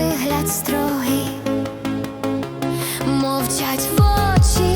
вигляд строгий, мовчать в очі.